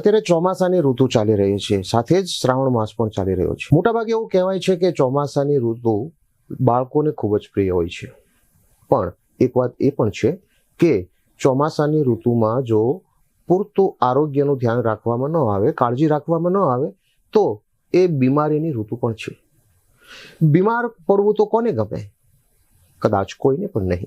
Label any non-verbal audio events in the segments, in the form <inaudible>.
અત્યારે ચોમાસાની ઋતુ ચાલી રહી છે. સાથે જ શ્રાવણ માસ પણ ચાલી રહ્યો છે. મોટાભાગે એવું કહેવાય છે કે ચોમાસાની ઋતુ બાળકોને ખૂબ જ પ્રિય હોય છે. પણ એક વાત એ પણ છે કે ચોમાસાની ઋતુમાં જો પૂરતું આરોગ્યનું ધ્યાન રાખવામાં ન આવે, કાળજી રાખવામાં ન આવે, તો એ બીમારીની ઋતુ પણ છે. બીમાર પડવું તો કોને ગમે? કદાચ કોઈને પણ નહીં.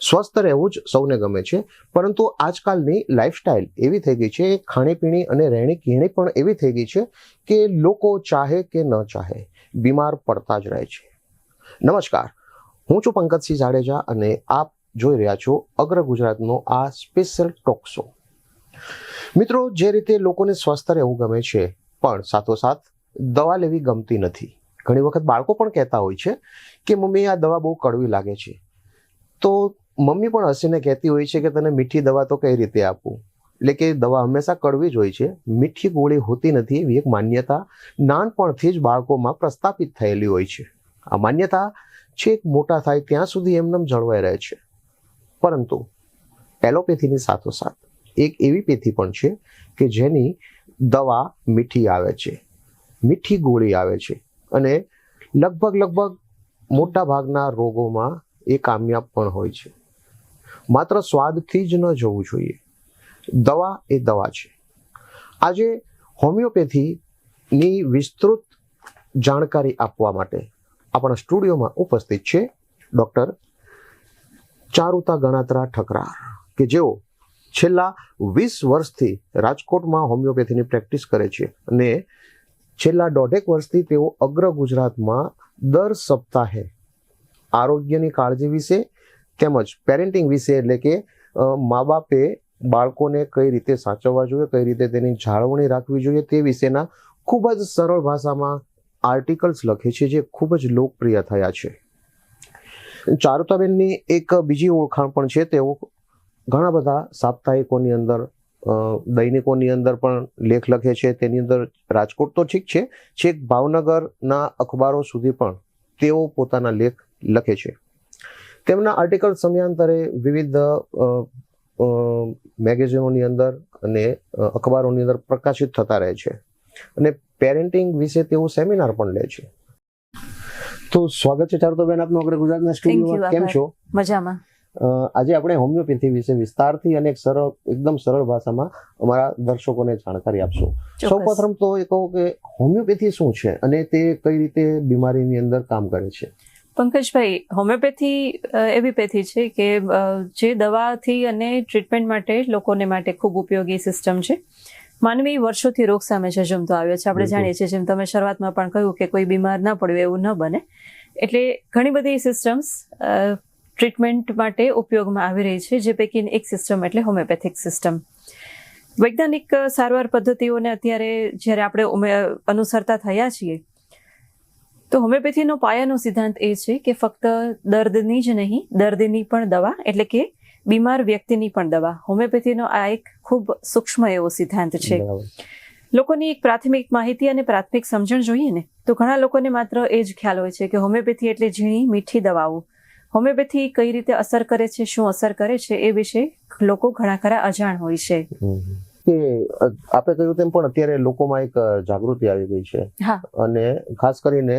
સ્વસ્થ રહેવું જ સૌને ગમે છે. પરંતુ આજકાલની લાઈફસ્ટાઈલ એવી થઈ ગઈ છે, ખાણીપીણી અને રહેણી કહેણી પણ એવી થઈ ગઈ છે કે લોકો ચાહે કે ન ચાહે, બીમાર પડતા જ રહે છે. નમસ્કાર, હું છું પંકજસિંહ જાડેજા અને આપ જોઈ રહ્યા છો અગ્ર ગુજરાતનો આ સ્પેશિયલ ટોક શો મિત્રો, જે રીતે લોકોને સ્વસ્થ રહેવું ગમે છે, પણ સાથોસાથ દવા લેવી ગમતી નથી. ઘણી વખત બાળકો પણ કહેતા હોય છે કે, મમ્મી, આ દવા બહુ કડવી લાગે છે. તો મમ્મી પણ હસીને કહેતી હોય છે કે તને મીઠી દવા તો કઈ રીતે આપું? એટલે કે દવા હંમેશા કડવી જ હોય છે. મીઠી ગોળી હોતી નથી એવી એક માન્યતા નાનપણથી જ બાળકોમાં પ્રસ્થાપિત થયેલી હોય છે. આ માન્યતા છેક મોટા થાય ત્યાં સુધી એમને જળવાઈ રહે છે. પરંતુ એલોપેથીની સાથોસાથ એક એવી પેથી પણ છે કે જેની દવા મીઠી આવે છે. મીઠી ગોળી આવે છે. અને લગભગ લગભગ મોટા ભાગના રોગોમાં એ કામયાબ પણ હોય છે. માત્ર સ્વાદથી જ ન જવું જોઈએ. દવા એ દવા છે. આજે હોમિયોપેથીની વિસ્તૃત જાણકારી આપવા માટે આપણા સ્ટુડિયોમાં ઉપસ્થિત છે ડૉક્ટર ચારુતા ગણાત્રા ઠકરાર, કે જેઓ છેલ્લા વીસ વર્ષથી રાજકોટમાં હોમિયોપેથીની પ્રેક્ટિસ કરે છે અને છેલ્લા દોઢેક વર્ષથી તેઓ અગ્ર ગુજરાતમાં દર સપ્તાહે આરોગ્યની કાળજી વિશે તેમજ પેરેન્ટિંગ વિશે એટલે કે મા બાપે બાળકોને કઈ રીતે સાચવવા જોઈએ, કઈ રીતે તેની જાળવણી રાખવી જોઈએ તે વિશેના ખૂબ જ સરળ ભાષામાં આર્ટિકલ્સ લખે છે જે ખૂબ જ લોકપ્રિય થયા છે. ચારુતાબેનની એક બીજી ઓળખાણ પણ છે, તેઓ ઘણા બધા સાપ્તાહિકોની અંદર દૈનિકોની અંદર પણ લેખ લખે છે. તેની અંદર રાજકોટ તો ઠીક છે, છેક ભાવનગરના અખબારો સુધી પણ તેઓ પોતાના લેખ લખે છે. તેમના આર્ટિકલ સમયાંતરે વિવિધ મેગેઝિનોની અંદર અને અખબારોની અંદર પ્રકાશિત થતા રહે છે. અને પેરેન્ટિંગ વિશે તેઓ સેમિનાર પણ લે છે. તો સ્વાગત છે ચારુતોબેન આપનું અગ્ર ગુજરાતના સ્ટુડિયોમાં. કેમ છો? મજામાં. આજે આપણે હોમિયોપેથી વિશે વિસ્તારથી અને એક સરળ એકદમ સરળ ભાષામાં અમારા દર્શકોને જાણકારી આપશું. સૌપ્રથમ તો એ કહો કે હોમિયોપેથી શું છે અને તે કઈ રીતે બીમારીની અંદર કામ કરે છે? પંકજભાઈ હોમિયોપેથી એવી પેથી છે કે જે દવાથી અને ટ્રીટમેન્ટ માટે લોકોને માટે ખૂબ ઉપયોગી સિસ્ટમ છે. માનવી વર્ષોથી રોગ સામે જજુમતો આવ્યો છે. આપણે જાણીએ છીએ જેમ તમે શરૂઆતમાં પણ કહ્યું કે કોઈ બીમાર ના પડ્યું એવું ન બને. એટલે ઘણી બધી સિસ્ટમ્સ ટ્રીટમેન્ટ માટે ઉપયોગમાં આવી રહી છે જે પૈકીની એક સિસ્ટમ એટલે હોમિયોપેથિક સિસ્ટમ વૈજ્ઞાનિક સારવાર પદ્ધતિઓને અત્યારે જ્યારે આપણે અનુસરતા થયા છીએ તો હોમિયોપેથીનો પાયાનો સિદ્ધાંત એ છે કે ફક્ત દર્દની જ નહીં દર્દીની પણ દવા એટલે કે બીમાર વ્યક્તિની પણ દવા. હોમિયોપેથીનો આ એક ખૂબ સૂક્ષ્મ એવો સિદ્ધાંત છે. લોકોની એક પ્રાથમિક માહિતી અને પ્રાથમિક સમજણ જોઈએ ને તો ઘણા લોકોને માત્ર એ જ ખ્યાલ હોય છે કે હોમિયોપેથી એટલે ઝીણી મીઠી દવાઓ. હોમિયોપેથી કઈ રીતે અસર કરે છે શું અસર કરે છે એ વિશે લોકો ઘણા ખરા અજાણ હોય છે. કે આપે કહ્યું તેમ પણ અત્યારે લોકોમાં એક જાગૃતિ આવી ગઈ છે. અને ખાસ કરીને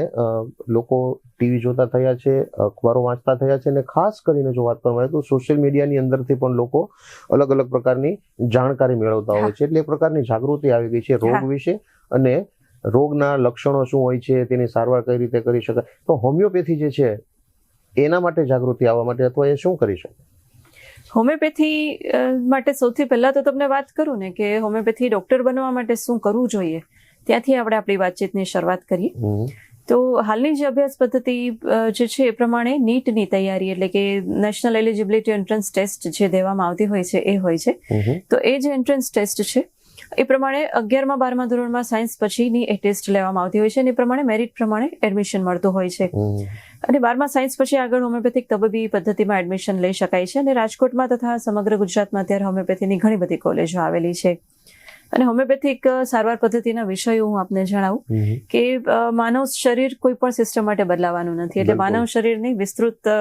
લોકો ટીવી જોતા થયા છે અખબારો વાંચતા થયા છે અને ખાસ કરીને જો વાત કરવામાં આવે તો સોશિયલ મીડિયાની અંદરથી પણ લોકો અલગ અલગ પ્રકારની જાણકારી મેળવતા હોય છે. એટલે એ પ્રકારની જાગૃતિ આવી ગઈ છે રોગ વિશે અને રોગના લક્ષણો શું હોય છે તેની સારવાર કઈ રીતે કરી શકાય. તો હોમિયોપેથી જે છે એના માટે જાગૃતિ આવવા માટે અથવા એ શું કરી શકે? હોમિયોપેથી માટે સૌથી પહેલા તો તમને વાત કરું ને કે હોમિયોપેથી ડૉક્ટર બનવા માટે શું કરવું જોઈએ ત્યાંથી આપણે આપણી વાતચીતની શરૂઆત કરીએ. તો હાલની જે અભ્યાસ પદ્ધતિ જે છે એ પ્રમાણે નીટની તૈયારી એટલે કે નેશનલ એલિજિબિલિટી એન્ટ્રન્સ ટેસ્ટ જે દેવામાં આવતી હોય છે એ હોય છે. તો એ જે એન્ટ્રન્સ ટેસ્ટ છે એ પ્રમાણે અગિયારમાં બારમા ધોરણમાં સાયન્સ પછીની એ ટેસ્ટ લેવામાં આવતી હોય છે અને એ પ્રમાણે મેરિટ પ્રમાણે એડમિશન મળતું હોય છે. અને બારમા સાયન્સ પછી આગળ હોમિયોપેથિક તબીબી પદ્ધતિમાં એડમિશન લઈ શકાય છે અને રાજકોટમાં તથા સમગ્ર ગુજરાતમાં અત્યારે હોમિયોપેથીની ઘણી બધી કોલેજો આવેલી છે. અને હોમિયોપેથિક સારવાર પદ્ધતિના વિષયો હું આપને જણાવું કે માનવ શરીર કોઈ પણ સિસ્ટમ માટે બદલાવાનું નથી. એટલે માનવ શરીરની વિસ્તૃત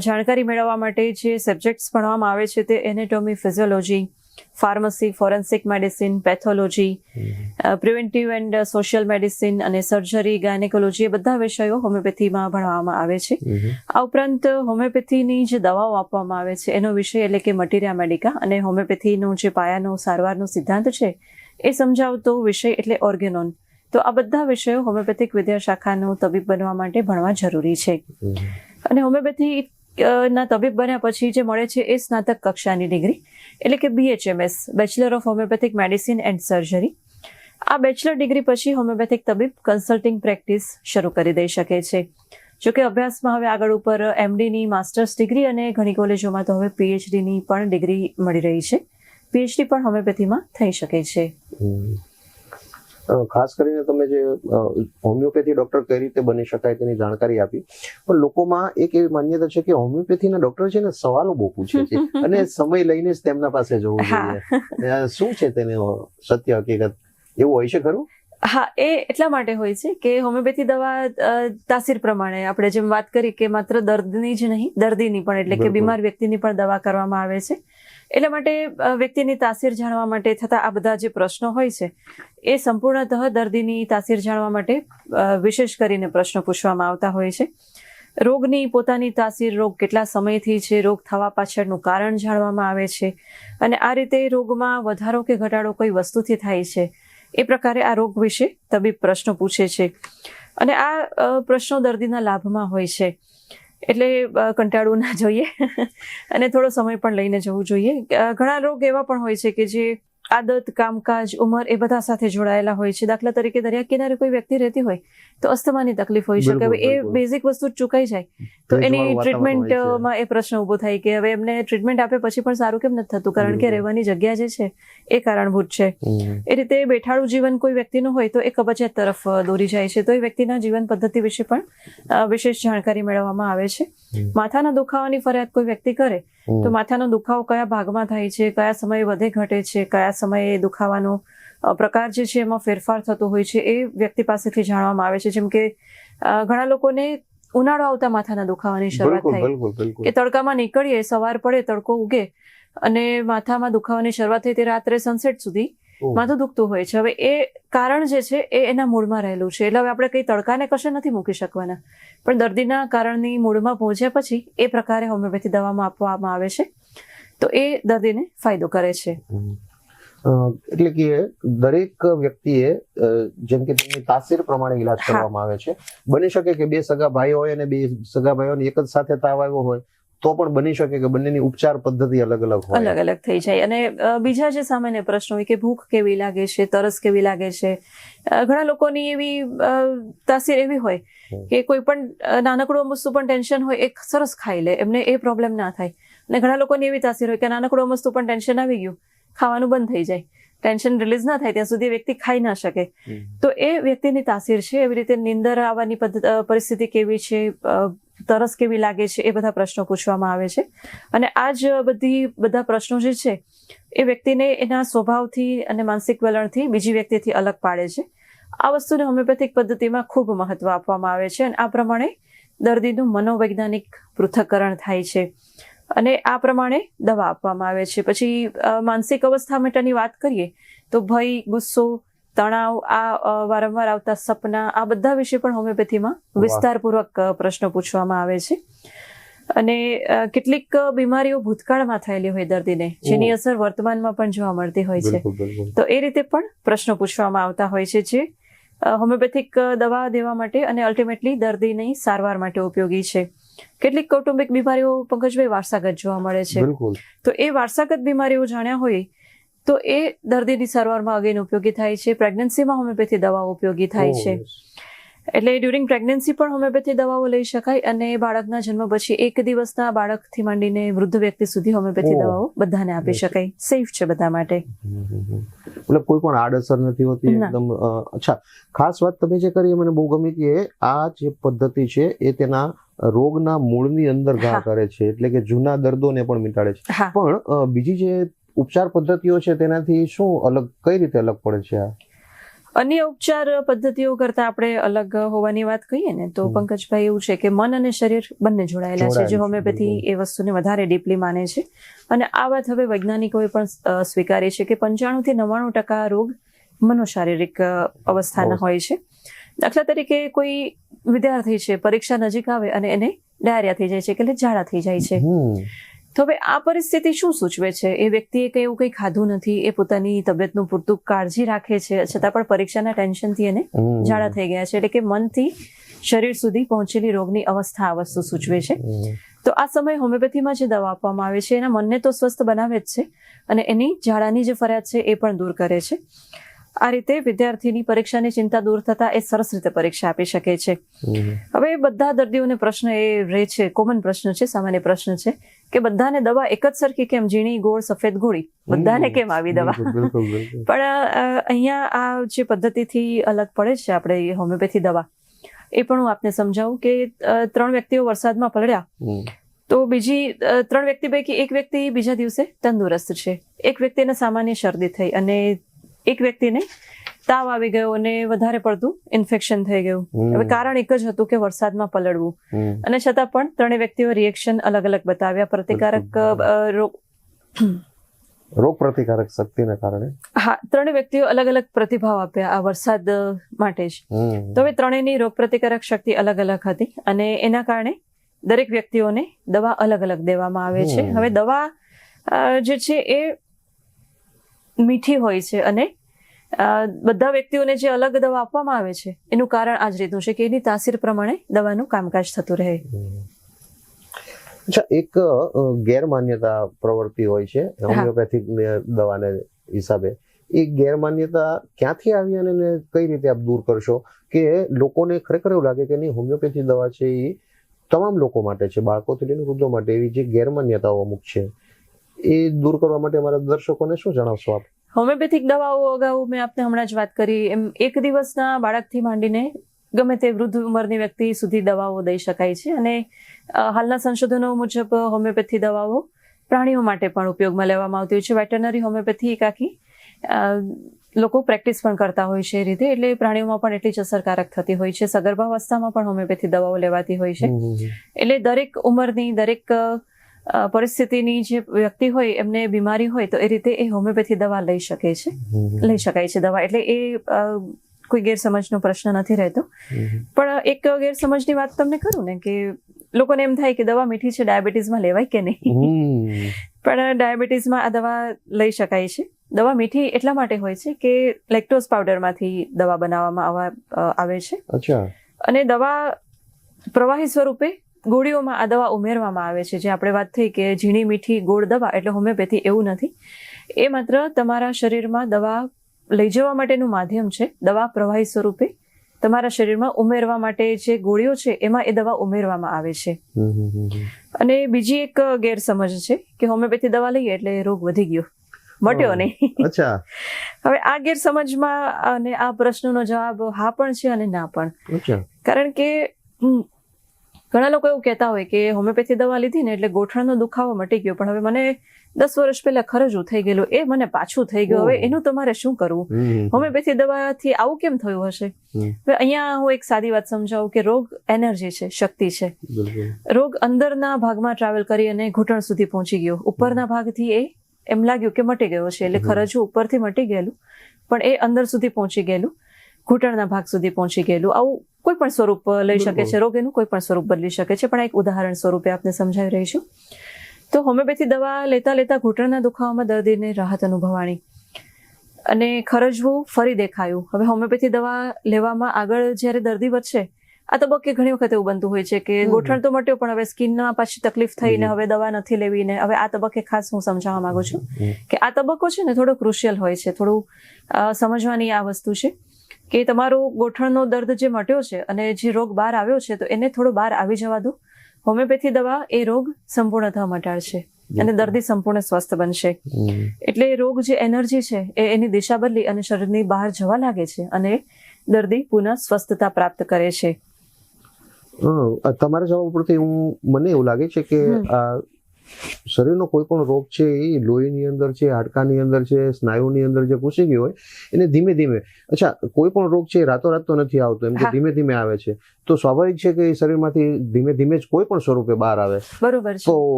જાણકારી મેળવવા માટે જે સબ્જેક્ટ્સ ભણવામાં આવે છે તે anatomy physiology pharmacy forensic medicine pathology preventive and social medicine અને સર્જરી ગાયનેકોલોજી એ બધા વિષયો હોમિયોપેથીમાં ભણવામાં આવે છે. આ ઉપરાંત હોમિયોપેથીની જે દવાઓ આપવામાં આવે છે એનો વિષય એટલે કે મટીરિયા મેડિકા અને હોમિયોપેથીનો જે પાયાનો સારવારનો સિદ્ધાંત છે એ સમજાવતો વિષય એટલે ઓર્ગેનોન. તો આ બધા વિષયો હોમિયોપેથિક વિદ્યાશાખાનો તબીબ બનવા માટે ભણવા જરૂરી છે. અને હોમિયોપેથી ના તબીબ બન્યા પછી જે મળે છે એ સ્નાતક કક્ષાની ડિગ્રી. એટલે કે BHMS bachelor of homeopathic medicine and surgery આ બેચલર ડિગ્રી પછી હોમિયોપેથિક તબીબ કન્સલ્ટિંગ પ્રેક્ટિસ શરૂ કરી દઈ શકે છે. જો કે અભ્યાસમાં હવે આગળ ઉપર એમડીની માસ્ટર્સ ડિગ્રી અને ઘણી કોલેજોમાં તો હવે પીએચડીની પણ ડિગ્રી મળી રહી છે. પીએચડી પણ હોમિયોપેથીમાં થઈ શકે છે. ખાસ કરીને તમે જે હોમિયોપેથી ડોક્ટર કઈ રીતે બની શકાય તેની જાણકારી આપી. પણ લોકોમાં એક એવી માન્યતા છે કે હોમિયોપેથીના ડોક્ટર છે ને સવાલો બહુ પૂછે છે. <laughs> અને સમય લઈને જ તેમના પાસે જવું જોઈએ. શું છે તેને સત્ય હકીકત? એવું હોય છે ખરું? હા એ એટલા માટે હોય છે કે હોમિયોપેથી દવા તાસીર પ્રમાણે આપણે જેમ વાત કરી કે માત્ર દર્દની જ નહીં દર્દીની પણ એટલે કે. બીમાર વ્યક્તિની પણ દવા કરવામાં આવે છે. એટલા માટે વ્યક્તિની તાસીર જાણવા માટે થતા આ બધા જે પ્રશ્નો હોય છે, એ સંપૂર્ણતઃ દર્દીની તાસીર જાણવા માટે વિશેષ કરીને પ્રશ્નો પૂછવામાં આવતા હોય છે. રોગની પોતાની તાસીર રોગ કેટલા સમયથી છે, રોગ થવા પાછળનું કારણ જાણવામાં આવે છે, અને આ રીતે રોગમાં વધારો કે ઘટાડો કોઈ વસ્તુથી થાય છે, એ પ્રકારે આ રોગ વિશે તબીબ પ્રશ્નો પૂછે છે. અને આ પ્રશ્નો દર્દીના લાભમાં હોય છે. એટલે કંટાળવું ના જોઈએ. <laughs> અને થોડો સમય પણ લઈને જવું જોઈએ. ઘણા રોગ એવા પણ હોય છે કે જે આદત કામકાજ ઉંમર એ બધા સાથે જોડાયેલા હોય છે. દાખલા તરીકે દરિયા કિનારે કોઈ વ્યક્તિ રહેતી હોય તો અસ્થમાની તકલીફ હોઈ શકે. હવે એ બેઝિક વસ્તુ ચૂકાઈ જાય. તો એની. ટ્રીટમેન્ટમાં એ પ્રશ્ન ઊભો થાય કે હવે એમને ટ્રીટમેન્ટ આપે પછી પણ સારું કેમ નથી થતું? કારણ કે રહેવાની જગ્યા જે છે એ કારણભૂત છે. એ રીતે બેઠાડું જીવન કોઈ વ્યક્તિનું હોય તો એ કબજિયાત તરફ દોરી જાય છે. તો એ વ્યક્તિના જીવન પદ્ધતિ વિશે પણ વિશેષ જાણકારી મેળવવામાં આવે છે. માથાના દુખાવાની ફરિયાદ કોઈ વ્યક્તિ કરે તો માથાનો દુખાવો કયા ભાગમાં થાય છે કયા સમયે વધે ઘટે છે કયા સમયે દુખાવાનો પ્રકાર જે છે એમાં ફેરફાર થતો હોય છે એ વ્યક્તિ પાસેથી જાણવામાં આવે છે. જેમ કે ઘણા લોકોને ઉનાળો આવતા માથાના દુખાવાની શરૂઆત થાય. કે તડકામાં નીકળીએ સવાર પડે તડકો ઉગે અને માથામાં દુખાવાની શરૂઆત થઈ તે રાત્રે સનસેટ સુધી. માથું દુખતું હોય છે. હવે એ કારણ જે છે એ એના મૂળમાં રહેલું છે. એટલે હવે આપણે કંઈ તડકાને કશે નથી મૂકી શકવાના. પણ દર્દીના કારણની મૂળમાં પહોંચ્યા પછી એ પ્રકારે હોમિયોપેથી દવામાં આપવામાં આવે છે. તો એ દર્દીને ફાયદો કરે છે. એટલે કે દરેક વ્યક્તિએ જેમ કે તેમની તાસીર પ્રમાણે ઈલાજ કરવામાં આવે છે. બની શકે કે બે સગા ભાઈઓ હોય અને બે સગા ભાઈઓને એક જ સાથે તાવ આવ્યો હોય તો પણ બની શકે કે બંનેની ઉપચાર પદ્ધતિ અલગ અલગ હોય. અલગ અલગ થઈ જાય. અને બીજા જે સામાન્ય પ્રશ્નો હોય કે ભૂખ કેવી લાગે છે તરસ કેવી લાગે છે ઘણા લોકોની એવી તાસીર એવી હોય કે કોઈ પણ નાનકડું વસ્તુ પણ ટેન્શન હોય એક સરસ ખાઈ લે એમને એ પ્રોબ્લેમ ના થાય. અને ઘણા લોકોની એવી તાસીર હોય કે નાનકડું વસ્તુ પણ ટેન્શન આવી ગયું ખાવાનું બંધ થઈ જાય. ટેન્શન રિલીઝ ના થાય ત્યાં સુધી વ્યક્તિ ખાઈ ના શકે. તો એ વ્યક્તિની તાસીર છે? એવી રીતે નિંદર આવવાની પરિસ્થિતિ કેવી છે? તરસ કેવી લાગે છે એ બધા પ્રશ્નો પૂછવામાં આવે છે. અને આ જ બધી, બધા પ્રશ્નો જે છે, એ વ્યક્તિને એના સ્વભાવથી અને માનસિક વલણથી બીજી વ્યક્તિથી અલગ પાડે છે. આ વસ્તુને હોમિયોપેથિક પદ્ધતિમાં ખૂબ મહત્વ આપવામાં આવે છે અને આ પ્રમાણે દર્દીનું મનોવૈજ્ઞાનિક પૃથ્થકરણ થાય છે. અને આ પ્રમાણે દવા આપવામાં આવે છે. પછી માનસિક અવસ્થા માટેની વાત કરીએ તો ભય, ગુસ્સો તણાવ આ વારંવાર આવતા સપના આ બધા વિશે પણ હોમિયોપેથીમાં. વિસ્તારપૂર્વક પ્રશ્નો પૂછવામાં આવે છે. અને કેટલીક બીમારીઓ ભૂતકાળમાં થયેલી હોય દર્દીને જેની અસર વર્તમાનમાં પણ જોવા મળતી હોય છે. તો એ રીતે પણ પ્રશ્નો પૂછવામાં આવતા હોય છે જે હોમિયોપેથિક દવા દેવા માટે અને અલ્ટિમેટલી દર્દીની સારવાર માટે ઉપયોગી છે. કેટલીક કૌટુંબિક બીમારીઓ પંકજભાઈ વારસાગત જોવા મળે છે. તો એ વારસાગત બીમારીઓ જાણ્યા હોય તો એ દર્દીની સારવારમાં અગેન ઉપયોગી થાય છે. પ્રેગ્નન્સીમાં હોમિયોપેથી દવાઓ ઉપયોગી થાય છે. એટલે ડ્યુરિંગ પ્રેગ્નન્સી પણ હોમિયોપેથી દવાઓ લઈ શકાય અને બાળકના જન્મ પછી એક દિવસના બાળકથી માંડીને વૃદ્ધ વ્યક્તિ સુધી હોમિયોપેથી દવાઓ બધાને આપી શકાય. સેફ છે બધા માટે. એટલે કોઈ પણ આડઅસર નથી હોતી એકદમ અચ્છા. ખાસ વાત તમે જે કરી મને બહુ ગમી કે આ જે પદ્ધતિ છે એ તેના રોગના મૂળની અંદર ઘા કરે છે. એટલે કે જૂના દર્દોને પણ મિટાડે છે. પણ બીજી જે ઉપચાર પદ્ધતિઓ છે તેનાથી શું અલગ કઈ રીતે અલગ પડે છે આ? અન્ય ઉપચાર પદ્ધતિઓ કરતા આપણે અલગ હોવાની વાત કહીએ ને તો પંકજભાઈ એવું છે કે મન અને શરીર બંને જોડાયેલા છે જે હોમિયોપેથી. એ વસ્તુને વધારે ડીપલી માને છે. અને આ વાત હવે વૈજ્ઞાનિકોએ પણ સ્વીકારે છે કે પંચાણું થી નવ્વાણું ટકા રોગ મનોશારીરિક અવસ્થાના હોય છે. દાખલા તરીકે કોઈ વિદ્યાર્થી છે પરીક્ષા નજીક આવે અને એને ડાયરિયા થઈ જાય છે કે એટલે ઝાડા થઈ જાય છે. તો હવે આ પરિસ્થિતિ શું સૂચવે છે? એ વ્યક્તિએ કંઈ એવું કંઈ ખાધું નથી એ પોતાની તબિયતનું પૂરતું કાળજી રાખે છે છતાં પણ પરીક્ષાના ટેન્શનથી એને જાડા ઝાડા થઈ ગયા છે. એટલે કે મનથી શરીર સુધી પહોંચેલી રોગની અવસ્થા આ વસ્તુ સૂચવે છે. તો આ સમયે હોમિયોપેથીમાં જે દવા આપવામાં આવે છે એના મનને તો સ્વસ્થ બનાવે જ છે અને એની ઝાડાની જે ફરિયાદ છે એ પણ દૂર કરે છે. આ રીતે વિદ્યાર્થીની પરીક્ષાની ચિંતા દૂર થતા એ સરસ રીતે પરીક્ષા આપી શકે છે. હવે બધા દર્દીઓને પ્રશ્ન એ રહે છે કોમન પ્રશ્ન છે સામાન્ય પ્રશ્ન છે કે બધાને દવા એક જ સરખી કેમ? ઝીણી ગોળ સફેદ ગોળી? બધાને કેમ આવી દવા? પણ અહીંયા આ જે પદ્ધતિથી અલગ પડે છે આપણે હોમિયોપેથી દવા એ પણ હું આપને સમજાવું કે ત્રણ વ્યક્તિઓ વરસાદમાં પલળ્યા. તો બીજી ત્રણ વ્યક્તિ પૈકી એક વ્યક્તિ બીજા દિવસે તંદુરસ્ત છે. એક વ્યક્તિને સામાન્ય શરદી થઈ અને એક વ્યક્તિને તાવ આવી ગયો અને વધારે પડતું ઇન્ફેક્શન થઈ ગયું. હવે કારણ એક જ હતું કે વરસાદમાં પલળવું. અને છતાં પણ ત્રણેય વ્યક્તિઓ રિએક્શન અલગ અલગ બતાવ્યા. પ્રતિકારક રોગ રોગ પ્રતિકારક શક્તિના કારણે? હા ત્રણેય વ્યક્તિઓ અલગ અલગ પ્રતિભાવ આપ્યા આ વરસાદ માટે જ. તો હવે ત્રણેયની રોગ પ્રતિકારક શક્તિ અલગ અલગ હતી અને એના કારણે દરેક વ્યક્તિઓને દવા અલગ અલગ દેવામાં આવે છે. હવે દવા જે છે એ મીઠી હોય છે અને બધા વ્યક્તિઓને જે અલગ દવા આપવામાં આવે છે એનું કારણ આ જ રીતનું છે કે એની તાસીર પ્રમાણે દવાનું કામકાજ થતું રહે. અચ્છા એક ગેરમાન્યતા પ્રવૃત્તિ હોય છે હોમિયોપેથિક દવાને હિસાબે. એ ગેરમાન્યતા ક્યાંથી આવી અને કઈ રીતે આપ દૂર કરશો? કે લોકોને ખરેખર એવું લાગે કે નહીં હોમિયોપેથી દવા છે એ તમામ લોકો માટે છે બાળકોથી લઈને વૃદ્ધો માટે એવી જે ગેરમાન્યતાઓ અમુક છે એ દૂર કરવા માટે અમારા દર્શકોને શું જણાવશો આપ? હોમિયોપેથિક દવાઓ અગાઉ મેં આપને હમણાં જ વાત કરી. એમ એક દિવસના બાળકથી માંડીને ગમે તે વૃદ્ધ ઉંમરની વ્યક્તિ સુધી દવાઓ દઈ શકાય છે અને હાલના સંશોધનો મુજબ હોમિયોપેથી દવાઓ પ્રાણીઓ માટે પણ ઉપયોગમાં લેવામાં આવતી હોય છે. વેટરનરી હોમિયોપેથી એક આખી લોકો પ્રેક્ટિસ પણ કરતા હોય છે એ રીતે. એટલે પ્રાણીઓમાં પણ એટલી જ અસરકારક થતી હોય છે. સગર્ભાવસ્થામાં પણ હોમિયોપેથી દવાઓ લેવાતી હોય છે. એટલે દરેક ઉંમરની દરેક પરિસ્થિતિની જે વ્યક્તિ હોય એમને બીમારી હોય તો એ રીતે એ હોમિયોપેથી દવા લઈ શકે છે. લઈ શકાય છે દવા. એટલે એ કોઈ ગેરસમજનો પ્રશ્ન નથી રહેતો. પણ એક ગેરસમજની વાત તમને કરું ને કે લોકોને એમ થાય કે દવા મીઠી છે ડાયાબિટીસમાં લેવાય કે નહીં? પણ ડાયાબિટીસમાં આ દવા લઈ શકાય છે. દવા મીઠી એટલા માટે હોય છે કે લેક્ટોઝ પાવડરમાંથી દવા બનાવવામાં આવા- આવે છે. અને દવા પ્રવાહી સ્વરૂપે ગોળીઓમાં આ દવા ઉમેરવામાં આવે છે. જે આપણે વાત થઈ કે ઝીણી મીઠી ગોળ દવા એટલે હોમિયોપેથી એવું નથી. એ માત્ર તમારા શરીરમાં દવા લઈ જવા માટેનું માધ્યમ છે. દવા પ્રવાહી સ્વરૂપે તમારા શરીરમાં ઉમેરવા માટે જે ગોળીઓ છે એમાં એ દવા ઉમેરવામાં આવે છે. અને બીજી એક ગેરસમજ છે કે હોમિયોપેથી દવા લઈએ એટલે રોગ વધી ગયો. મટ્યો નહીં. અચ્છા. <laughs> હવે આ ગેરસમજમાં અને આ પ્રશ્નનો જવાબ હા પણ છે અને ના પણ. કારણ કે ઘણા લોકો એવું કહેતા હોય કે હોમિયોપેથી દવા લીધી ને એટલે ગોઠણનો દુખાવો મટી ગયો પણ હવે મને દસ વર્ષ પહેલા ખરજું થઈ ગયેલું એ મને પાછું થઈ ગયું. હવે એનું તમારે શું કરવું? હમ, હોમિયોપેથી દવાથી આવું કેમ થયું હશે? હવે અહીંયા હું એક સાદી વાત સમજાવું કે રોગ એનર્જી છે શક્તિ છે. રોગ અંદરના ભાગમાં ટ્રાવેલ કરી અને ઘૂંટણ સુધી પહોંચી ગયો. ઉપરના ભાગથી એ એમ લાગ્યું કે મટી ગયો છે એટલે ખરજું ઉપરથી મટી ગયેલું પણ એ અંદર સુધી પહોંચી ગયેલું. ઘૂંટણના ભાગ સુધી પહોંચી ગયેલું. આવું કોઈ પણ સ્વરૂપ લઈ શકે છે રોગ એનું કોઈ પણ સ્વરૂપ બદલી શકે છે પણ એક ઉદાહરણ સ્વરૂપે આપને સમજાવી રહી છું. તો હોમિયોપેથી દવા લેતા લેતા ઘૂંટણના દુખાવામાં દર્દીને રાહત અનુભવાણી. અને ખરજવું ફરી દેખાયું. હવે હોમિયોપેથી દવા લેવામાં આગળ જ્યારે દર્દી વધશે આ તબક્કે ઘણી વખત એવું બનતું હોય છે કે. ગોઠણ તો મટ્યો પણ હવે સ્કિનમાં પાછી તકલીફ થઈને હવે દવા નથી લેવી ને હવે આ તબક્કે ખાસ હું સમજાવવા માંગુ છું કે આ તબક્કો છે ને થોડો ક્રુશિયલ હોય છે થોડું સમજવાની આ વસ્તુ છે. કે તમારો ગોઠણનો દર્દ જે મટ્યો છે અને જે રોગ બહાર આવ્યો છે તો એને થોડો બહાર આવી જવા દો. હોમિયોપેથી દવા એ રોગ સંપૂર્ણતઃ મટાડશે અને દર્દી સંપૂર્ણ સ્વસ્થ બનશે. એટલે એટલે રોગ જે એનર્જી છે એ એની દિશા બદલી અને શરીરની બહાર જવા લાગે છે અને દર્દી પુનઃ સ્વસ્થતા પ્રાપ્ત કરે છે. તમારા જવાબ ઉપરથી હું મને એવું લાગે છે કે શરીરનો કોઈ પણ રોગ છે એ લોહીની અંદર છે હાડકાની અંદર છે સ્નાયુની અંદર જે ઘૂસી ગયો હોય એને ધીમે ધીમે અચ્છા કોઈ પણ રોગ છે એ રાતોરાત તો નથી આવતો એમ કે ધીમે ધીમે આવે છે. તો સ્વાભાવિક છે કે એ શરીરમાંથી ધીમે ધીમે જ કોઈ પણ સ્વરૂપે બહાર આવે. બરોબર તો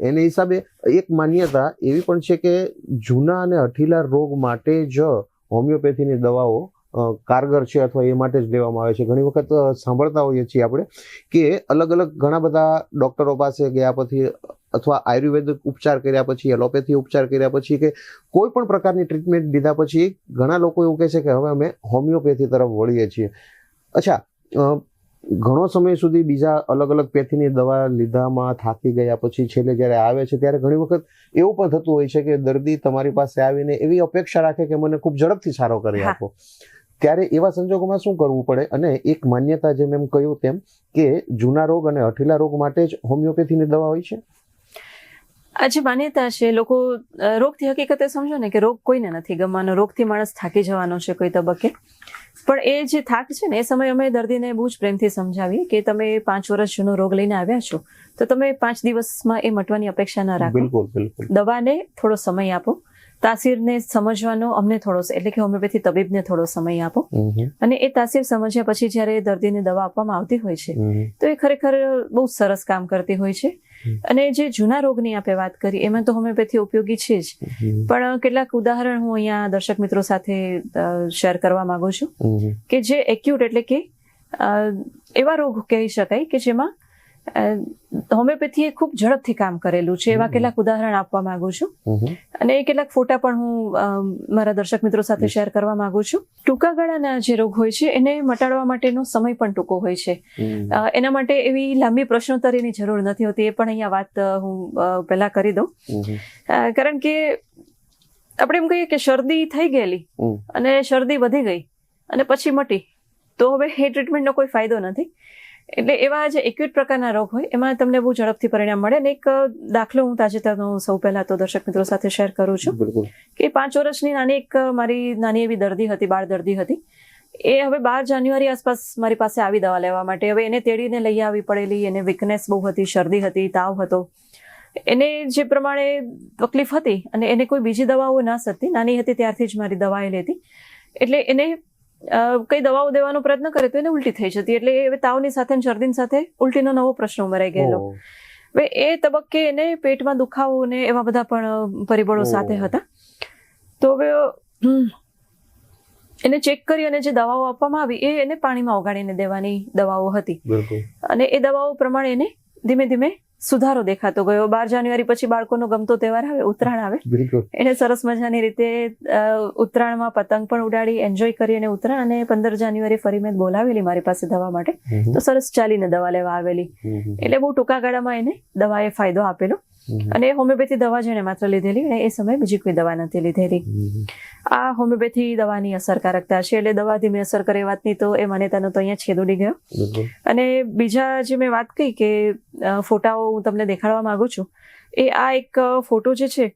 એને હિસાબે એક માન્યતા એવી પણ છે કે જૂના અને હઠીલા રોગ માટે જ હોમિયોપેથીની દવાઓ કારગર છે અથવા એ માટે જ લેવામાં આવે છે. ઘણી વખત સાંભળતા હોઈએ છીએ આપણે કે અલગ અલગ ઘણા બધા ડોક્ટરો પાસે ગયા પછી અથવા આયુર્વેદિક ઉપચાર કર્યા પછી એલોપેથી ઉપચાર કર્યા પછી કે કોઈ પણ પ્રકારની ટ્રીટમેન્ટ લીધા પછી ઘણા લોકો એવું કહે છે કે હવે અમે હોમિયોપેથી તરફ વળીએ છીએ. અચ્છા ઘણો સમય સુધી બીજા અલગ અલગ પેથીની દવા લીધામાં થાકી ગયા પછી છેલ્લે જ્યારે આવે છે ત્યારે ઘણી વખત એવું પણ થતું હોય છે કે દર્દી તમારી પાસે આવીને એવી અપેક્ષા રાખે કે મને ખૂબ ઝડપથી સારો કરી આપો. ત્યારે એવા સંજોગોમાં શું કરવું પડે? અને એક માન્યતા જેમ એમ કહ્યું તેમ કે જૂના રોગ અને હઠીલા રોગ માટે જ હોમિયોપેથીની દવા હોય છે? આ જે માન્યતા છે લોકો રોગથી હકીકતે સમજો ને કે રોગ કોઈને નથી ગમવાનો. રોગથી માણસ થાકી જવાનો છે કોઈ તબક્કે. પણ એ જે થાક છે ને એ સમયે અમે દર્દીને બહુ જ પ્રેમથી સમજાવીએ કે તમે પાંચ વર્ષ જૂનો રોગ લઈને આવ્યા છો તો તમે પાંચ દિવસમાં એ મટવાની અપેક્ષા ન રાખો. બિલકુલ બિલકુલ. દવાને થોડો સમય આપો. તાસીરને સમજવાનો અમને થોડો એટલે કે હોમિયોપેથી તબીબને થોડો સમય આપો. અને એ તાસીર સમજ્યા પછી જ્યારે દર્દીને દવા આપવામાં આવતી હોય છે. તો એ ખરેખર બહુ સરસ કામ કરતી હોય છે. અને જે જૂના રોગની આપણે વાત કરી એમાં તો હોમિયોપેથી ઉપયોગી છે જ. પણ કેટલાક ઉદાહરણ હું અહીંયા દર્શક મિત્રો સાથે શેર કરવા માંગુ છું. કે જે એક્યુટ એટલે કે એવા રોગ કહી શકાય કે જેમાં હોમિયોપેથીએ ખૂબ ઝડપથી કામ કરેલું છે એવા કેટલાક ઉદાહરણ આપવા માંગુ છું. અને એ કેટલાક ફોટા પણ હું મારા દર્શક મિત્રો સાથે શેર કરવા માંગુ છું. ટૂંકા ગાળાના જે રોગ હોય છે એને મટાડવા માટેનો સમય પણ ટૂંકો હોય છે. એના માટે એવી લાંબી પ્રશ્નોત્તરીની જરૂર નથી હોતી એ પણ અહીંયા વાત હું પહેલા કરી દઉં. કારણ કે આપણે એમ કહીએ કે શરદી થઈ ગયેલી અને શરદી વધી ગઈ અને પછી મટી તો હવે એ ટ્રીટમેન્ટનો કોઈ ફાયદો નથી. એટલે એવા જે એક્યુટ પ્રકારના રોગ હોય એમાં તમને બહુ ઝડપથી પરિણામ મળે અને એક દાખલો હું તાજેતરનો સૌ પહેલા તો દર્શક મિત્રો સાથે શેર કરું છું. કે પાંચ વર્ષની નાની એક મારી નાની એવી દર્દી હતી બાળ દર્દી હતી. એ હવે બાર જાન્યુઆરી આસપાસ મારી પાસે આવી દવા લેવા માટે હવે એને તેડીને લઈ આવી પડેલી એને વીકનેસ બહુ હતી શરદી હતી તાવ હતો. એને જે પ્રમાણે તકલીફ હતી અને એને કોઈ બીજી દવાઓ ના સતી નાની હતી ત્યારથી જ મારી દવા એ લેતી એટલે એને કઈ દવાઓ દેવાનો પ્રયત્ન કરે તો એને ઉલટી થઈ જતી. એટલે એ તાવની સાથે શરદી શરદીની સાથે ઉલટીનો નવો પ્રશ્ન ઉમેરાઈ ગયેલો. હવે એ તબક્કે એને પેટમાં દુખાવો ને એવા બધા પણ પરિબળો સાથે હતા. તો હવે એને ચેક કરી અને જે દવાઓ આપવામાં આવી એ એને પાણીમાં ઓગાળીને દેવાની દવાઓ હતી. અને એ દવાઓ પ્રમાણે એને ધીમે ધીમે સુધારો દેખાતો ગયો બાર જાન્યુઆરી પછી બાળકોનો ગમતો તહેવાર આવે ઉત્તરાયણ આવે એને સરસ મજાની રીતે ઉત્તરાયણમાં પતંગ પણ ઉડાડી એન્જોય કરી અને ઉત્તરાયણ અને પંદર જાન્યુઆરી ફરી મેં બોલાવેલી મારી પાસે દવા માટે. તો સરસ ચાલીને દવા લેવા આવેલી. એટલે બહુ ટૂંકા ગાળામાં એને દવાએ ફાયદો આપેલો. અને હોમિયોપેથી દવા જેણે માત્ર લીધેલી અને એ સમયે બીજી કોઈ દવા નથી લીધેલી. આ હોમિયોપેથી દવાની અસરકારકતા છે એટલે દવા ધીમે અસર કરે વાતની તો એ માન્યતાનો તો અહીંયા છેદ ઉડી ગયો. અને બીજા જે મેં વાત કહી કે ફોટાઓ હું તમને દેખાડવા માંગુ છું એ આ એક ફોટો જે છે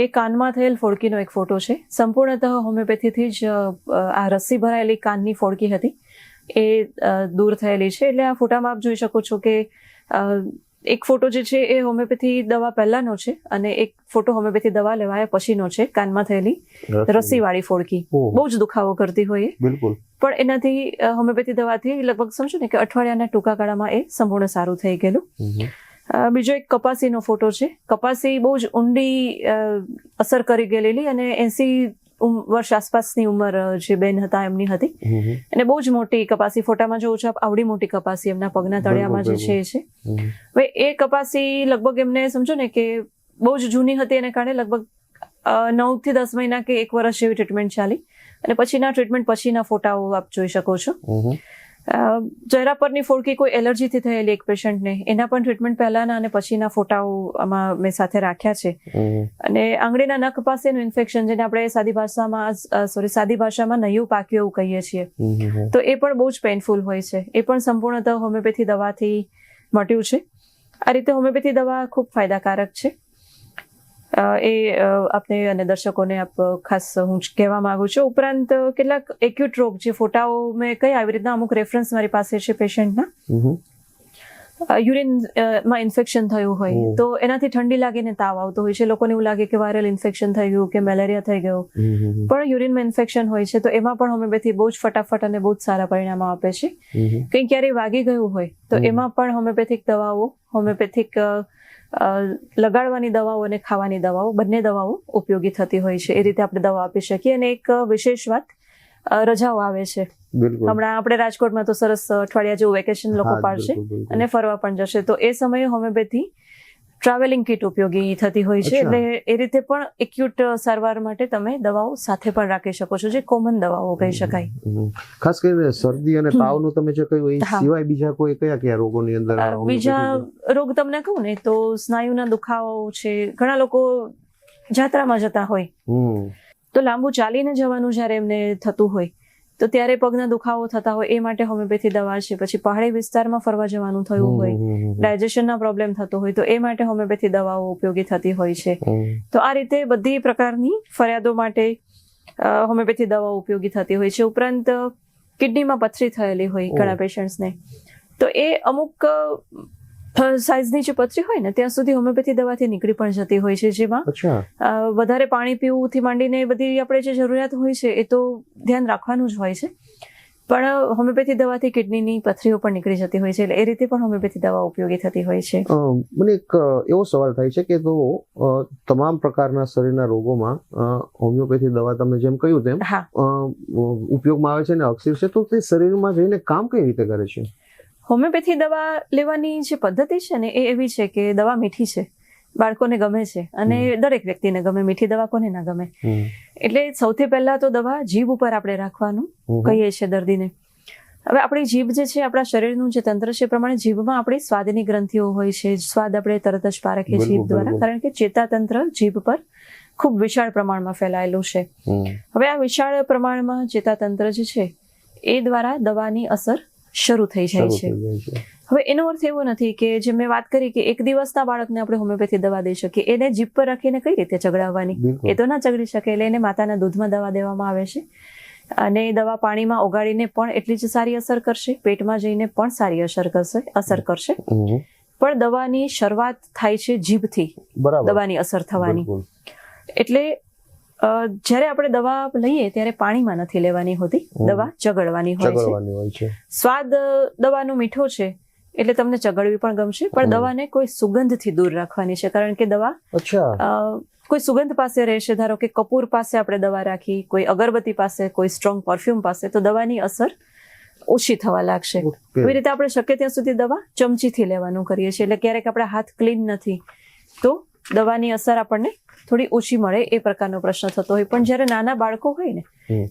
એ કાનમાં થયેલ ફોડકીનો એક ફોટો છે. સંપૂર્ણતઃ હોમિયોપેથીથી જ આ રસી ભરાયેલી કાનની ફોડકી હતી. એ દૂર થયેલી છે. એટલે આ ફોટામાં આપ જોઈ શકો છો કે એક ફોટો જે છે એ હોમિયોપેથી દવા પહેલાનો છે અને એક ફોટો હોમિયોપેથી દવા લેવાયા પછીનો છે કાનમાં થયેલી રસીવાળી. ફોડકી. બહુ જ દુખાવો કરતી હોય એ. બિલકુલ. પણ એનાથી હોમિયોપેથી દવાથી લગભગ સમજો ને કે અઠવાડિયાના ટૂંકા ગાળામાં એ સંપૂર્ણ સારું થઈ ગયેલું. બીજો એક કપાસીનો ફોટો છે. કપાસી બહુ જ ઊંડી અસર કરી ગયેલી અને એસી વર્ષ આસપાસની ઉંમર જે બેન હતા એમની હતી. અને બહુ જ મોટી કપાસી ફોટામાં જોઉં છું આવડી મોટી કપાસી એમના પગના તળિયામાં જે છે એ છે. હવે એ કપાસી લગભગ એમને સમજો ને કે બહુ જ જૂની હતી એને કારણે લગભગ નવથી દસ મહિના કે એક વર્ષ જેવી ટ્રીટમેન્ટ ચાલી. અને પછીના ટ્રીટમેન્ટ પછીના ફોટાઓ આપ જોઈ શકો છો. ચહેરા પરની ફોડકી કોઈ એલર્જીથી થયેલી એક પેશન્ટને. એના પણ ટ્રીટમેન્ટ પહેલાના અને પછીના ફોટાઓ આમાં મેં સાથે રાખ્યા છે. અને આંગળીના નખ પાસેનું ઇન્ફેક્શન જેને આપણે સાદી ભાષામાં સોરી સાદી ભાષામાં નયું પાક્યું એવું કહીએ છીએ. તો એ પણ બહુ જ પેઇનફુલ હોય છે. એ પણ સંપૂર્ણતઃ હોમિયોપેથી દવાથી મટ્યું છે. આ રીતે હોમિયોપેથી દવા ખૂબ ફાયદાકારક છે. એ આપને અને દર્શકોને આપ ખાસ હું કહેવા માંગુ છું. ઉપરાંત કેટલાક એક્યુટ રોગ જે ફોટાઓ મેં કઈ આવી રીતના અમુક રેફરન્સ મારી પાસે છે પેશન્ટના. યુરિનમાં ઇન્ફેક્શન થયું હોય તો એનાથી ઠંડી લાગીને તાવ આવતો હોય છે. લોકોને એવું લાગે કે વાયરલ ઇન્ફેક્શન થઈ ગયું કે મેલેરિયા થઈ ગયું. પણ યુરિનમાં ઇન્ફેક્શન હોય છે તો એમાં પણ હોમિયોપેથી બહુ જ ફટાફટ અને બહુ જ સારા પરિણામો આપે છે. કંઈ ક્યારેય વાગી ગયું હોય તો એમાં પણ હોમિયોપેથિક દવાઓ હોમિયોપેથિક લગાડવાની દવાઓ અને ખાવાની દવાઓ બંને દવાઓ ઉપયોગી થતી હોય છે. એ રીતે આપણે દવા આપી શકીએ અને એક વિશેષ વાત રજાઓ આવે છે. હમણાં આપણે રાજકોટમાં તો સરસ અઠવાડિયા જેવું વેકેશન લોકો પાડશે. અને ફરવા પણ જશે. તો એ સમયે હોમિયોપેથી ટ્રાવેલિંગ કિટ ઉપયોગી થતી હોય છે એટલે એ રીતે પણ એક્યુટ સારવાર માટે તમે દવાઓ સાથે પણ રાખી શકો છો જે કોમન દવાઓ કહી શકાય. ખાસ કરીને શરદી અને તાવનું તમે જે કહ્યું એ સિવાય બીજા કોઈ કયા કયા રોગોની અંદર બીજા રોગ તમને કહું ને તો સ્નાયુના દુખાવાઓ છે ઘણા લોકો જાત્રામાં જતા હોય. તો લાંબુ ચાલીને જવાનું જ્યારે એમને થતું હોય તો ત્યારે પગના દુખાવો થતા હોય એ માટે હોમિયોપેથી દવા છે. પછી પહાડી વિસ્તારમાં ફરવા જવાનું થયું હોય ડાયજેશનના પ્રોબ્લેમ થતો હોય તો એ માટે હોમિયોપેથી દવાઓ ઉપયોગી થતી હોય છે. તો આ રીતે બધી પ્રકારની ફરિયાદો માટે હોમિયોપેથી દવાઓ ઉપયોગી થતી હોય છે. ઉપરાંત કિડનીમાં પથરી થયેલી હોય ઘણા પેશન્ટ્સને તો એ અમુક સાઇઝની જે પથરી હોય ને ત્યાં સુધી હોમિયોપેથી દવાથી નીકળી પણ જતી હોય છે જેમાં. વધારે પાણી પીવુંથી માંડીને બધી આપણે જે જરૂરિયાત હોય છે એ તો ધ્યાન રાખવાનું જ હોય છે. પણ હોમિયોપેથી દવાથી કિડનીની પથરીઓ પણ નીકળી જતી હોય છે એટલે એ રીતે પણ હોમિયોપેથી દવા ઉપયોગી થતી હોય છે. મને એક એવો સવાલ થાય છે કે તો તમામ પ્રકારના શરીરના રોગોમાં હોમિયોપેથી દવા તમે જેમ કહ્યું તેમ ઉપયોગમાં આવે છે અને અક્ષીર છે તો તે શરીરમાં જઈને કામ કઈ રીતે કરે છે? હોમિયોપેથી દવા લેવાની જે પદ્ધતિ છે ને એ એવી છે કે દવા મીઠી છે બાળકોને ગમે છે અને દરેક વ્યક્તિને ગમે મીઠી દવા કોને ના ગમે. એટલે સૌથી પહેલા તો દવા જીભ ઉપર આપણે રાખવાનું કહીએ છીએ દર્દીને. હવે આપણી જીભ જે છે આપણા શરીરનું જે તંત્ર છે એ પ્રમાણે જીભમાં આપણી સ્વાદની ગ્રંથિઓ હોય છે સ્વાદ આપણે તરત જ પારખીએ જીભ દ્વારા કારણ કે ચેતાતંત્ર જીભ પર ખૂબ વિશાળ પ્રમાણમાં ફેલાયેલું છે. હવે આ વિશાળ પ્રમાણમાં ચેતાતંત્ર જે છે એ દ્વારા દવાની અસર શરૂ થઈ જાય છે. હવે એનો અર્થ એવો નથી કે જે મેં વાત કરી કે એક દિવસના બાળકને આપણે હોમિયોપેથી દવા દઈ શકીએ એને જીભ પર રાખીને કઈ રીતે ચગડાવવાની? એ તો ના ચગડી શકે એટલે એને માતાના દૂધમાં દવા દેવામાં આવે છે. અને એ દવા પાણીમાં ઓગાળીને પણ એટલી જ સારી અસર કરશે પેટમાં જઈને પણ સારી અસર કરશે અસર કરશે. પણ દવાની શરૂઆત થાય છે જીભથી દવાની અસર થવાની. એટલે જ્યારે આપણે દવા લઈએ ત્યારે પાણીમાં નથી લેવાની હોતી. દવા ચગડવાની હોય છે. સ્વાદ દવાનો મીઠો છે એટલે તમને ચગડવી પણ ગમશે પણ દવાને કોઈ સુગંધથી દૂર રાખવાની છે કારણ કે દવા કોઈ સુગંધ પાસે રહેશે. ધારો કે કપૂર પાસે આપણે દવા રાખી કોઈ અગરબત્તી પાસે કોઈ સ્ટ્રોંગ પરફ્યુમ પાસે તો દવાની અસર ઓછી થવા લાગશે. એવી રીતે આપણે શક્ય ત્યાં સુધી દવા ચમચીથી લેવાનું કરીએ છીએ. એટલે ક્યારેક આપણા હાથ ક્લીન નથી તો દવાની અસર આપણને થોડી ઓછી મળે એ પ્રકારનો પ્રશ્ન થતો હોય. પણ જ્યારે નાના બાળકો હોય ને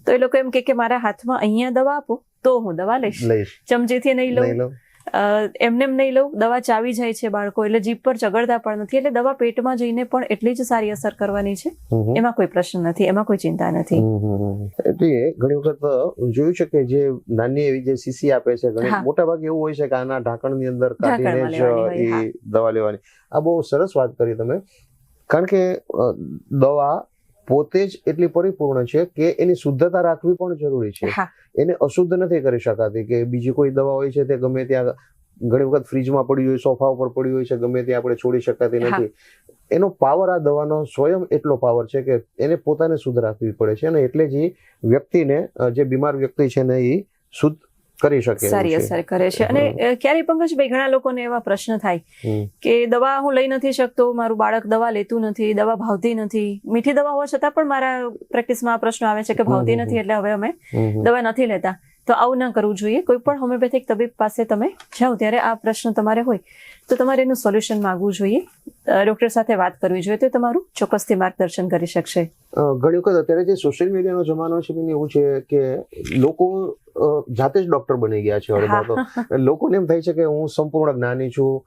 તો એ લોકો એમ કે મારા હાથમાં અહીંયા દવા આપો તો હું દવા લઈશ. ચમચીથી નહીં લઉં. એમને એમ નહીં લઉં દવા ચાવી જાય છે બાળકો એટલે જીભ પર ચગડતા પણ નથી એટલે દવા પેટમાં જઈને પણ એટલી જ સારી અસર કરવાની છે. એમાં કોઈ પ્રશ્ન નથી એમાં કોઈ ચિંતા નથી. એટલે ઘણી વખત જોયું છે કે જે નાની એવી જે સીસી આપે છે ઘણી મોટા ભાગે એવું હોય છે કે આના ઢાંકણની અંદર કાઢીને જ. એ દવા લેવાની આ બહુ સરસ વાત કરી તમે કારણ કે દવા પોતે જ એટલી પરિપૂર્ણ છે કે એની શુદ્ધતા રાખવી પણ જરૂરી છે. એને અશુદ્ધ નથી કરી શકાતી કે બીજી કોઈ દવા હોય છે તે ગમે ત્યાં ઘણી વખત ફ્રીજમાં પડી હોય સોફા ઉપર પડી હોય છે ગમે ત્યાં આપણે છોડી શકાતી નથી. એનો પાવર આ દવાનો સ્વયં એટલો પાવર છે કે એને પોતાને શુદ્ધ રાખવી પડે છે અને એટલે જ એ વ્યક્તિને જે બીમાર વ્યક્તિ છે ને એ શુદ્ધ કરી શકે સારી. અસર કરે છે. અને ક્યારેય પંકજભાઈ ઘણા લોકોને એવા પ્રશ્ન થાય કે દવા હું લઈ નથી શકતો મારું બાળક દવા લેતું નથી દવા ભાવતી નથી. મીઠી દવા હોવા છતાં પણ મારા પ્રેક્ટિસમાં આ પ્રશ્ન આવે છે કે ભાવતી નથી એટલે હવે અમે. દવા નથી લેતા. તો આવું ના કરવું જોઈએ. કોઈ પણ હોમિયોપેથિક તબીબ પાસે તમે જાઓ ત્યારે આ પ્રશ્ન તમારે હોય તો તમારે એનું સોલ્યુશન માગવું જોઈએ. ડોક્ટર સાથે વાત કરવી જોઈએ તો તમારું ચોક્કસથી માર્ગદર્શન કરી શકશે. ઘણી વખત અત્યારે જે સોશિયલ મીડિયાનો જમાનો છે એવું છે કે લોકો જાતે જ ડોક્ટર બની ગયા છે તો. લોકોને એમ થાય છે કે હું સંપૂર્ણ જ્ઞાની છું.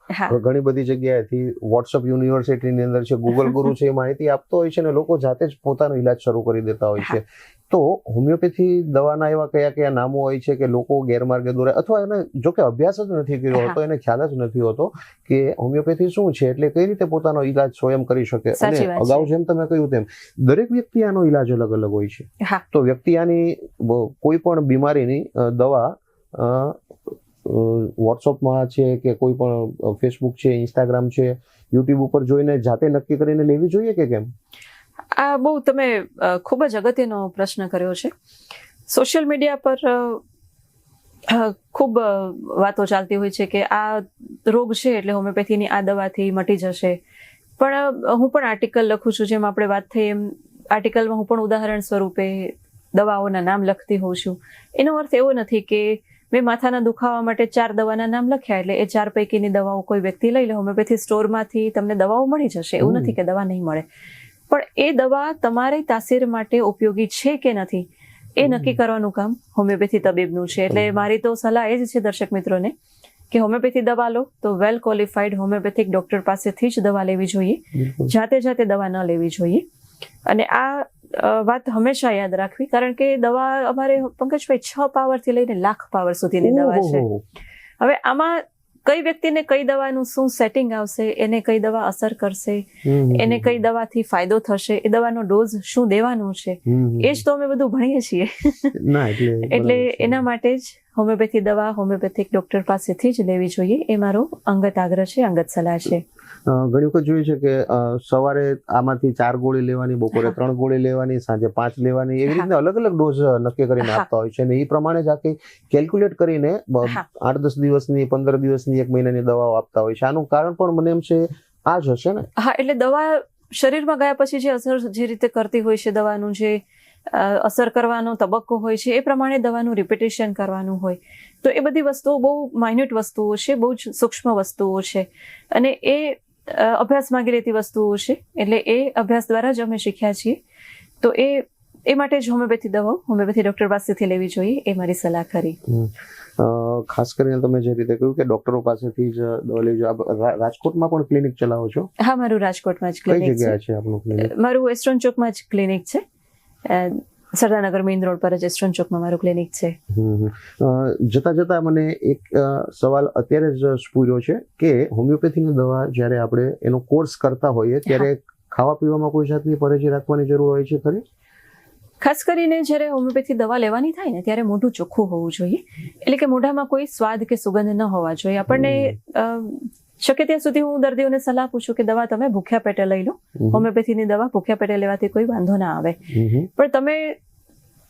ઘણી બધી જગ્યાએથી વોટ્સઅપ યુનિવર્સિટીની અંદર છે ગૂગલ ગુરુ છે એ માહિતી આપતો હોય છે અને લોકો જાતે જ પોતાનો ઈલાજ શરૂ કરી દેતા હોય છે. તો હોમિયોપેથી દવાના એવા કયા કયા નામો હોય છે કે લોકો ગેરમાર્ગે દોરે અથવા એને જો કે અભ્યાસ જ નથી કર્યો. હોતો એને ખ્યાલ જ નથી હોતો કે હોમિયોપેથી શું છે એટલે કઈ રીતે પોતાનો ઈલાજ સ્વયં કરી શકે અને. અગાઉ જેમ તમે કહ્યું તેમ દરેક વ્યક્તિ આનો ઈલાજ અલગ અલગ હોય છે તો વ્યક્તિ આની કોઈ પણ બીમારીની દવા વોટ્સઅપમાં છે કે કોઈ પણ ફેસબુક છે ઇન્સ્ટાગ્રામ છે યુટ્યુબ ઉપર જોઈને જાતે નક્કી કરીને લેવી જોઈએ કે કેમ આ બહુ તમે ખૂબ જ અગત્યનો પ્રશ્ન કર્યો છે. સોશિયલ મીડિયા પર ખૂબ વાતો ચાલતી હોય છે કે આ રોગ છે એટલે હોમિયોપેથીની આ દવાથી મટી જશે. પણ હું પણ આર્ટિકલ લખું છું જેમ આપણે વાત થઈ એમ આર્ટિકલમાં હું પણ ઉદાહરણ સ્વરૂપે દવાઓના નામ લખતી હોઉં છું. એનો અર્થ એવો નથી કે મેં માથાના દુખાવા માટે ચાર દવાના નામ લખ્યા એટલે એ ચાર પૈકીની દવાઓ કોઈ વ્યક્તિ લઈ લે હોમિયોપેથી સ્ટોરમાંથી તમને દવાઓ મળી જશે. એવું નથી કે દવા નહીં મળે. પણ એ દવા તમારી તાસીર માટે ઉપયોગી છે કે નથી? એ નક્કી કરવાનું કામ હોમિયોપેથી તબીબનું છે. એટલે મારી તો સલાહ એ જ છે દર્શક મિત્રોને કે હોમિયોપેથી દવા લો તો વેલ ક્વોલિફાઈડ હોમિયોપેથિક ડોક્ટર પાસેથી જ દવા લેવી જોઈએ. જાતે જાતે દવા ન લેવી જોઈએ. અને આ વાત હંમેશા યાદ રાખવી કારણ કે દવા અમારે પંકજભાઈ છ પાવરથી લઈને લાખ પાવર સુધીની દવા છે. હવે આમાં કઈ વ્યક્તિને કઈ દવાનું શું સેટિંગ આવશે એને કઈ દવા અસર કરશે એને કઈ દવાથી ફાયદો થશે એ દવાનો ડોઝ શું દેવાનો છે એ જ તો અમે બધું ભણીએ છીએ. એટલે. <laughs> એના માટે જ હોમિયોપેથી દવા હોમિયોપેથિક ડોક્ટર પાસેથી જ લેવી જોઈએ. એ મારો અંગત આગ્રહ છે અંગત સલાહ છે. ઘણી વખત જોયું છે કે સવારે આમાંથી ચાર ગોળી લેવાની બપોરે ત્રણ ગોળી લેવાની સાંજે પાંચ લેવાની એવી. રીતે અલગ અલગ ડોઝ નક્કી કરીને આપતા હોય છે. અને એ પ્રમાણે જ આખી કેલ્ક્યુલેટ કરીને આઠ દસ દિવસની પંદર દિવસની એક મહિનાની દવાઓ આપતા હોય છે. આનું કારણ પણ મને એમ છે આ જ હશે ને? હા એટલે દવા શરીરમાં ગયા પછી જે અસર જે રીતે કરતી હોય છે દવાનું જે અસર કરવાનો તબક્કો હોય છે એ પ્રમાણે દવાનું રિપીટેશન કરવાનું હોય. તો એ બધી વસ્તુઓ બહુ માઇન્યુટ વસ્તુઓ છે બહુ જ સૂક્ષ્મ વસ્તુઓ છે. અને એ અભ્યાસ માંગી લેતી વસ્તુઓ છે એટલે એ અભ્યાસ દ્વારા જ અમે શીખ્યા છીએ. તો એ એ માટે જ હોમિયોપેથી દવાઓ હોમિયોપેથી ડોક્ટર પાસેથી લેવી જોઈએ એ મારી સલાહ ખરી ખાસ કરીને તમે જે રીતે કહ્યું કે ડોક્ટરો પાસેથી જ દવા લેવી જોઈએ. રાજકોટમાં પણ ક્લિનિક ચલાવો છો? હા મારું રાજકોટમાં જ ક્લિનિક છે. મારું વેસ્ટર્ન ચોકમાં જ ક્લિનિક છે. સરદારનગર મેઇન રોડ પર જ વેસ્ટર્ન ચોકમાં મારું ક્લિનિક છે. જતા જતા મને એક સવાલ અત્યારે જ પૂર્યો છે કે હોમિયોપેથીની દવા જ્યારે આપણે એનો કોર્સ કરતા હોઈએ ત્યારે ખાવા પીવામાં કોઈ જાતની પરેજી રાખવાની જરૂર હોય છે ખરી? ખાસ કરીને જ્યારે હોમિયોપેથી દવા લેવાની થાય ને ત્યારે મોઢું ચોખ્ખું હોવું જોઈએ. એટલે કે મોઢામાં કોઈ સ્વાદ કે સુગંધ ન હોવા જોઈએ. આપણને શક્ય ત્યાં સુધી હું દર્દીઓને સલાહ પૂછું કે દવા તમે ભૂખ્યા પેટે લઈ લો. હમ. હોમિયોપેથીની દવા ભૂખ્યા પેટે લેવાથી કોઈ વાંધો ના આવે. પણ તમે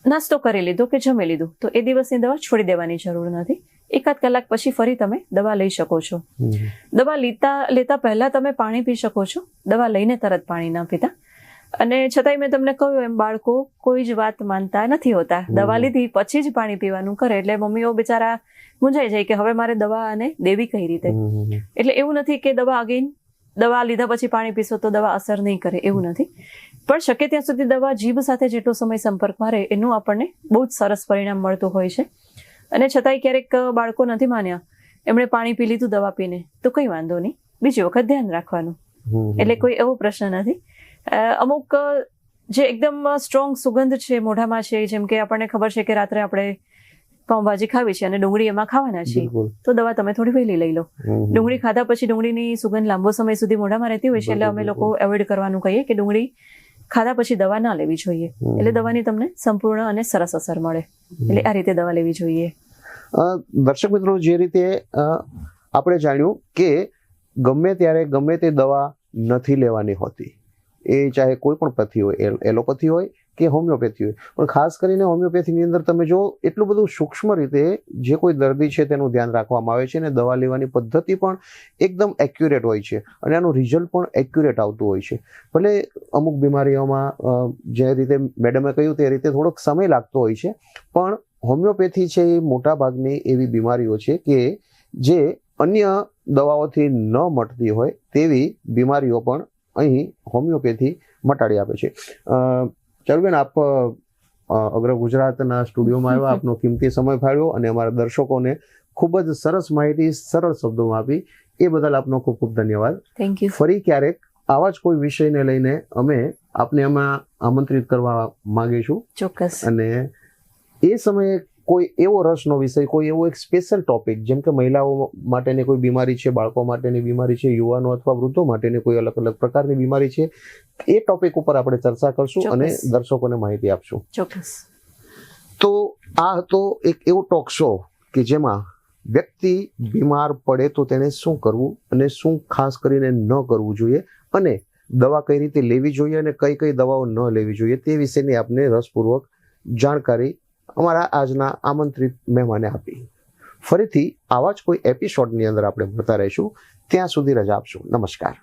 નાસ્તો કરી લીધો કે જમી લીધું. તો એ દિવસની દવા છોડી દેવાની જરૂર નથી. એકાદ કલાક પછી ફરી તમે દવા લઈ શકો છો. દવા લેતા લેતા પહેલા તમે પાણી પી શકો છો. દવા લઈને તરત પાણી ના પીતા. અને છતાંય મેં તમને કહ્યું એમ બાળકો કોઈ જ વાત માનતા નથી હોતા. દવા લીધી પછી જ પાણી પીવાનું કરે. એટલે મમ્મીઓ બિચારા મૂંઝાઈ જાય કે હવે મારે દવા અને દેવી કઈ રીતે. એટલે એવું નથી કે દવા અગેન દવા લીધા પછી પાણી પીશો તો દવા અસર નહીં કરે એવું નથી. પણ શક્ય ત્યાં સુધી દવા જીભ સાથે જેટલો સમય સંપર્કમાં રહે એનું આપણને બહુ જ સરસ પરિણામ મળતું હોય છે. અને છતાંય ક્યારેક બાળકો નથી માન્યા. એમણે પાણી પી લીધું દવા પીને તો કંઈ વાંધો નહીં. બીજી વખત ધ્યાન રાખવાનું. એટલે કોઈ એવો પ્રશ્ન નથી. અમુક જે એકદમ સ્ટ્રોંગ સુગંધ છે મોઢામાં છે જેમ કે આપણને ખબર છે કે રાત્રે આપણે પાઉંભાજી ખાવી છે અને ડુંગળી એમાં ખાવાના છે. તો દવા તમે થોડી વહેલી લઈ લો. ડુંગળી ખાધા પછી ડુંગળીની સુગંધ લાંબો સમય સુધી મોઢામાં રહેતી હોય છે એટલે અમે લોકો એવોઇડ કરવાનું કહીએ કે ડુંગળી ખાધા પછી દવા ના લેવી જોઈએ. એટલે દવાની તમને સંપૂર્ણ અને સરસ અસર મળે. એટલે આ રીતે દવા લેવી જોઈએ. દર્શક મિત્રો જે રીતે આપણે જાણ્યું કે ગમે ત્યારે ગમે તે દવા નથી લેવાની હોતી. એ ચાહે કોઈ પણ પથી હોય એલોપેથી હોય કે હોમિયોપેથી હોય. પણ ખાસ કરીને હોમિયોપેથીની અંદર તમે જો એટલું બધું સૂક્ષ્મ રીતે જે કોઈ દર્દી છે તેનું ધ્યાન રાખવામાં આવે છે અને દવા લેવાની પદ્ધતિ પણ એકદમ એક્યુરેટ હોય છે અને આનું રિઝલ્ટ પણ એક્યુરેટ આવતું હોય છે. ભલે અમુક બીમારીઓમાં જે રીતે મેડમે કહ્યું તે રીતે થોડોક સમય લાગતો હોય છે, પણ હોમિયોપેથી છે એ મોટા ભાગની એવી બીમારીઓ છે કે જે અન્ય દવાઓથી ન મટતી હોય તેવી બીમારીઓ પણ અહીં હોમિયોપેથી મટાડી આપે છે. ચારુબેન આપ અગ્ર ગુજરાતના સ્ટુડિયોમાં આવ્યા આપનો કિંમતી સમય ફાળવ્યો અને અમારા દર્શકોને ખૂબ જ સરસ માહિતી સરળ શબ્દોમાં આપી. એ બદલ આપનો ખૂબ ખૂબ ધન્યવાદ. થેન્ક યુ ફરી ક્યારેક આવા જ કોઈ વિષયને લઈને અમે આપને એમાં આમંત્રિત કરવા માંગીશું ચોક્કસ. અને એ સમયે કોઈ એવો રસનો વિષય કોઈ એવો એક સ્પેશિયલ ટોપિક જેમ કે મહિલાઓ માટેની કોઈ બીમારી છે બાળકો માટેની બીમારી છે યુવાનો અથવા વૃદ્ધો માટેની કોઈ અલગ અલગ પ્રકારની બીમારી છે એ ટોપિક ઉપર આપણે ચર્ચા કરશું અને દર્શકોને માહિતી આપશું. ચોક્કસ. તો આ હતો એક એવો ટોક શો કે જેમાં વ્યક્તિ બીમાર પડે તો તેને શું કરવું અને શું ખાસ કરીને ન કરવું જોઈએ અને દવા કઈ રીતે લેવી જોઈએ અને કઈ કઈ દવાઓ ન લેવી જોઈએ તે વિશેની આપને રસપૂર્વક જાણકારી અમારા આજના આમંત્રિત મહેમાને આપી. ફરીથી આવા જ કોઈ એપિસોડની અંદર આપણે મળતા રહીશું. ત્યાં સુધી રજા આપશું. નમસ્કાર.